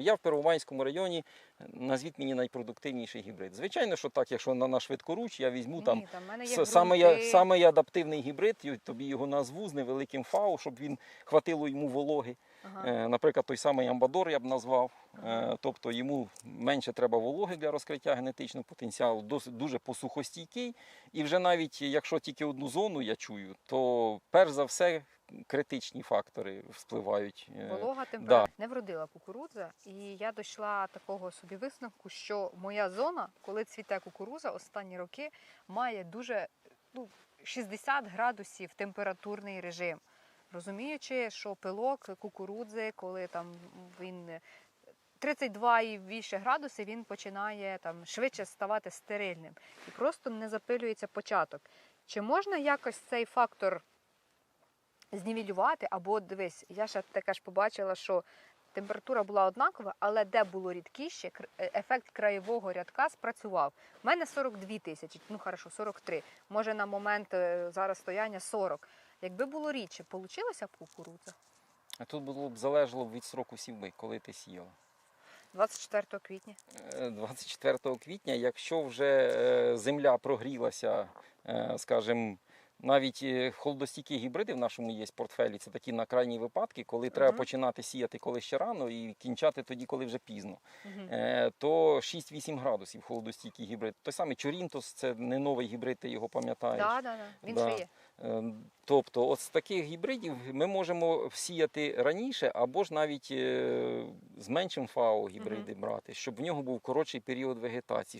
Я в Первомайському районі, назвіть мені найпродуктивніший гібрид. Звичайно, що так, якщо на, на швидкоруч, я візьму там Ні, там є самий адаптивний гібрид, тобі його назву з невеликим фау, щоб він хватило йому вологи. Ага. Е, Наприклад, той самий амбадор я б назвав. Е, Тобто йому менше треба вологи для розкриття генетичного потенціалу, досить дуже посухостійкий. І вже навіть якщо тільки одну зону я чую, то перш за все критичні фактори впливають. Е, Волога да. Не вродила кукурудза, і я дійшла такого собі висновку, що моя зона, коли цвіте кукуруза, останні роки має дуже ну, 60 градусів температурний режим. Розуміючи, що пилок кукурудзи, коли там він 32 і більше градусів, він починає там швидше ставати стерильним і просто не запилюється початок. Чи можна якось цей фактор знівелювати? Або дивись, я ще таке ж побачила, що температура була однакова, але де було рідкіше, е, ефект краєвого рядка спрацював. У мене 42 тисячі, ну хорошо, 43. Може на момент е, зараз стояння 40. Якби було рідше, получилася б кукурудза? А Тут було б залежало від сроку сівби, коли ти сіяла. 24 квітня. Е, 24 квітня, якщо вже е, земля прогрілася, е, скажімо, навіть е, холодостійкі гібриди в нашому є портфелі, це такі на крайні випадки, коли треба починати сіяти коли ще рано і кінчати тоді, коли вже пізно. Мгм. Е, То 6-8 градусів холодостійкий гібрид. Той самий Чорінтос, це не новий гібрид, ти його пам'ятаєш. Да, да, да. Він Да. ще є. Е, Тобто, от з таких гібридів ми можемо всіяти раніше, або ж навіть е, з меншим ФАО гібриди брати, щоб в нього був коротший період вегетації.